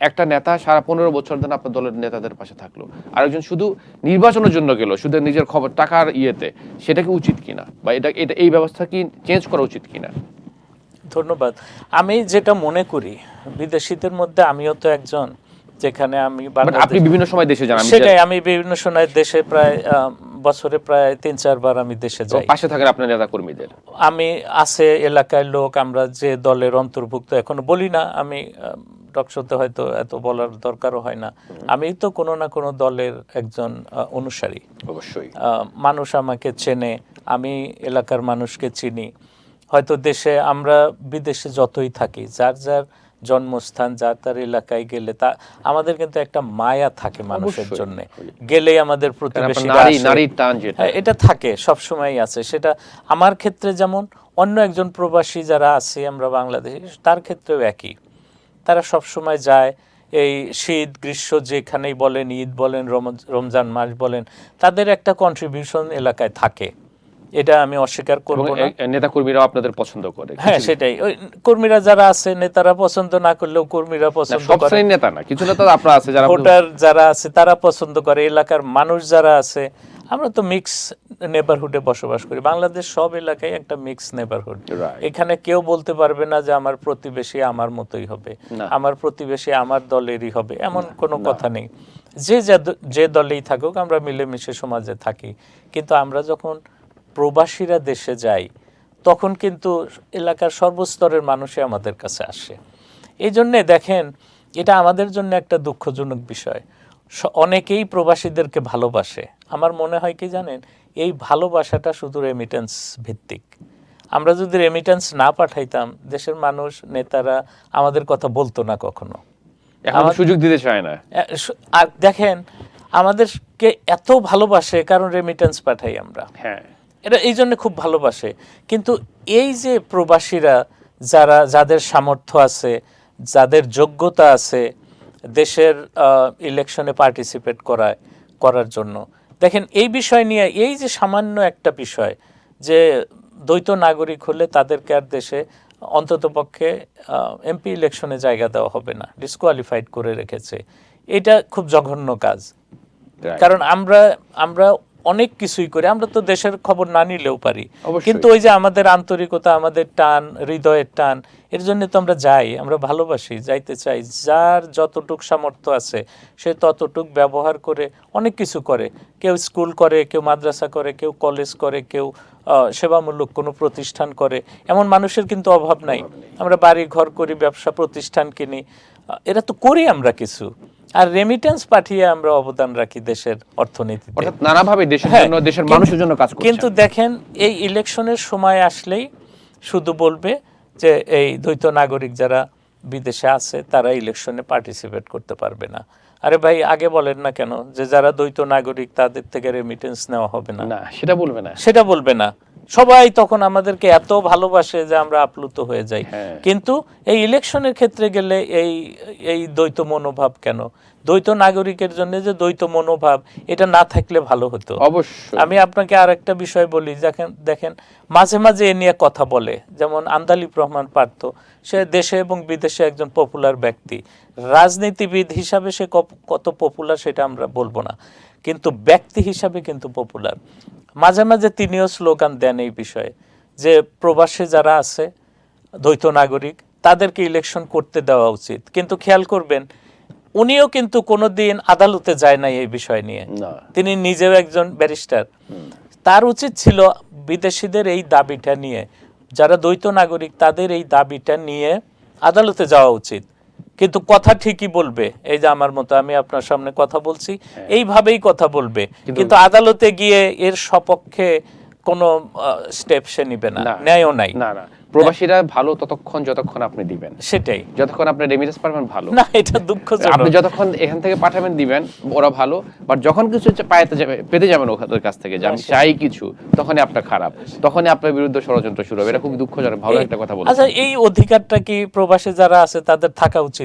একটা নেতা সারা পনেরো বছর ধরে আপনার দলের নেতাদের পাশে থাকল। আরেকজন শুধু নির্বাচনের জন্য গেল শুধু নিজের খবর টাকার ইয়েতে। সেটা কি উচিত কিনা? বা এটা এটা এই ব্যবস্থা কি চেঞ্জ করা উচিত কিনা? ধন্যবাদ। আমি যেটা মনে করি বিদেশিদের মধ্যে আমিও তো একজন যেখানে আমি আপনি বিভিন্ন সময় দেশে যান সেটাই আমি বিভিন্ন সময় দেশে প্রায় বছরে প্রায় তিন চারবার আমি দেশে যাই। পাশে থাকেন আপনার নেতা কর্মীদের আমি আছে এলাকায় লোক আমরা যে দলের অন্তর্ভুক্ত এখনও বলি না আমি ডক্টরতে হয়তো এত বলার দরকারও হয় না। আমি তো কোনো না কোনো দলের একজন অনুসারী। অবশ্যই। আহ, মানুষ আমাকে চেনে আমি এলাকার মানুষকে চিনি। হয়তো দেশে আমরা বিদেশে যতই থাকি যার যার জন্মস্থান যার তার এলাকায় গেলে তা আমাদের কিন্তু একটা মায়া থাকে মানুষের জন্য। গেলেই আমাদের প্রতিবেশী হ্যাঁ, এটা থাকে সব সময় আছে। সেটা আমার ক্ষেত্রে যেমন অন্য একজন প্রবাসী যারা আছে আমরা বাংলাদেশি তার ক্ষেত্রেও একই। তারা সব সময় যায় এই শীত গ্রীষ্ম যেখানেই বলেন ঈদ বলেন রমজান মাস বলেন তাদের একটা কন্ট্রিবিউশন এলাকায় থাকে। এটা আমি অস্বীকার করব না। নেতা কর্মীরাও আপনাদের পছন্দ করে। হ্যাঁ সেটাই। ওই কর্মীরা যারা আছে নেতারা পছন্দ না করলেও কর্মীরা পছন্দ সব করে। শ্রেণির নেতা না কিছু নেতা আপনার আছে যারা ভোটার যারা আছে তারা পছন্দ করে। এলাকার মানুষ যারা আছে আমরা তো মিক্স নেবারহুডে বসবাস করি। বাংলাদেশ সব এলাকায় একটা মিক্স নেবারহুড এখানে কেউ বলতে পারবে না যে আমার প্রতিবেশী আমার মতোই হবে। আমার প্রতিবেশী আমার দলেরই হবে এমন কোনো কথা নেই। যে যে দলেই থাকুক আমরা মিলেমিশে সমাজে থাকি। কিন্তু আমরা যখন প্রবাসীরা দেশে যাই তখন কিন্তু এলাকার সর্বস্তরের মানুষই আমাদের কাছে আসে। এই জন্যে দেখেন এটা আমাদের জন্য একটা দুঃখজনক বিষয়। অনেকেই প্রবাসীদেরকে ভালোবাসে। আমার মনে হয় কি জানেন এই ভালোবাসাটা শুধু রেমিটেন্স ভিত্তিক। আমরা যদি রেমিটেন্স না পাঠাইতাম দেশের মানুষ নেতারা আমাদের কথা বলতো না কখনো। সুযোগ দিতে চায় না। আর দেখেন আমাদেরকে এত ভালোবাসে কারণ রেমিটেন্স পাঠাই আমরা। হ্যাঁ। এটা এই জন্য খুব ভালোবাসে। কিন্তু এই যে প্রবাসীরা যারা যাদের সামর্থ্য আছে যাদের যোগ্যতা আছে দেশের ইলেকশনে পার্টিসিপেট করায় করার জন্য। দেখেন এই বিষয় নিয়ে এই যে সামান্য একটা বিষয় যে দ্বৈত নাগরিক হলে তাদেরকে আর দেশে অন্ততপক্ষে এমপি ইলেকশনে জায়গা দেওয়া হবে না ডিসকোয়ালিফাইড করে রেখেছে। এটা খুব জঘন্য কাজ। কারণ আমরা আমরা অনেক কিছুই করি আমরা তো দেশের খবর না নিলেও পারি। কিন্তু ওই যে আমাদের আন্তরিকতা আমাদের টান হৃদয়ের টান এর জন্য তো আমরা যাই আমরা ভালোবাসি যাইতে চাই। যার যতটুক সামর্থ্য আছে সে ততটুক ব্যবহার করে অনেক কিছু করে। কেউ স্কুল করে কেউ মাদ্রাসা করে কেউ কলেজ করে কেউ সেবামূলক কোনো প্রতিষ্ঠান করে। এমন মানুষের কিন্তু অভাব নাই। আমরা বাড়ি ঘর করি ব্যবসা প্রতিষ্ঠান কিনি। এরা তো করি আমরা কিছু। আর রেমিটেন্স পাঠিয়ে আমরা অবদান রাখি দেশের অর্থনীতিতে। অর্থাৎ নানাভাবে দেশের হ্যাঁ, জন্য দেশের মানুষের জন্য কাজ কিন্তু দেখেন এই ইলেকশনের সময় আসলেই শুধু বলবে যে এই দ্বৈত নাগরিক যারা বিদেশে আছে তারা ইলেকশনে পার্টিসিপেট করতে পারবে না। আরে ভাই আগে বলেন না কেন যে যারা দ্বৈত নাগরিক তাদের থেকে রেমিটেন্স নেওয়া হবে না সেটা বলবে না। সেটা বলবে না। সবাই তখন আমাদেরকে এত ভালোবাসে যে আমরা আপ্লুত হয়ে যাই। হ্যাঁ। কিন্তু এই ইলেকশনের ক্ষেত্রে গেলে এই এই দ্বৈত মনোভাব কেন? দ্বৈত নাগরিকের জন্য যে দ্বৈত মনোভাব এটা না থাকলে ভালো হতো। অবশ্যই। আমি আপনাকে আর একটা বিষয় বলি দেখেন দেখেন মাঝে মাঝে এ নিয়ে কথা বলে। যেমন আন্দালিব রহমান পার্থ সে দেশে এবং বিদেশে একজন পপুলার ব্যক্তি। রাজনীতিবিদ হিসাবে সে কত পপুলার সেটা আমরা বলব না। কিন্তু ব্যক্তি হিসাবে কিন্তু পপুলার মাঝে মাঝে তিনিও স্লোগান দেন এই বিষয়ে যে প্রবাসে যারা আছে দ্বৈত নাগরিক তাদেরকে ইলেকশন করতে দেওয়া উচিত। কিন্তু খেয়াল করবেন উনিও কিন্তু কোনোদিন আদালতে যায় নাই এই বিষয় নিয়ে। তিনি নিজেও একজন ব্যারিস্টার তার উচিত ছিল বিদেশিদের এই দাবিটা নিয়ে যারা দ্বৈত নাগরিক তাদের এই দাবিটা নিয়ে আদালতে যাওয়া উচিত। কিন্তু কথা ঠিকই বলবে। এই যে আমার মতো আমি আপনার সামনে কথা বলছি এইভাবেই কথা বলবে। কিন্তু আদালতে গিয়ে এর সপক্ষে কোনো স্টেপ সে নিবে না। ন্যায়ও নাই। না না। প্রবাসীরা ভালো ততক্ষণ যতক্ষণ আপনি দিবেন। সেটাই। যতক্ষণ আপনি রেমিটেন্স পারবেন ভালো। না এটা দুঃখজনক। আপনি যতক্ষণ এখান থেকে পাঠাবেন দিবেন ওরা ভালো। বাট যখন কিছু হচ্ছে পাইতে যাবে পেতে যাবেন ওদের কাছ থেকে যে আমি চাই কিছু তখনই আপনার খারাপ। তখনই আপনার বিরুদ্ধে ষড়যন্ত্র শুরু হবে। এটা খুব দুঃখজনক ভালো একটা কথা বলছেন। আচ্ছা এই অধিকারটা কি প্রবাসী যারা আছে তাদের থাকা উচিত?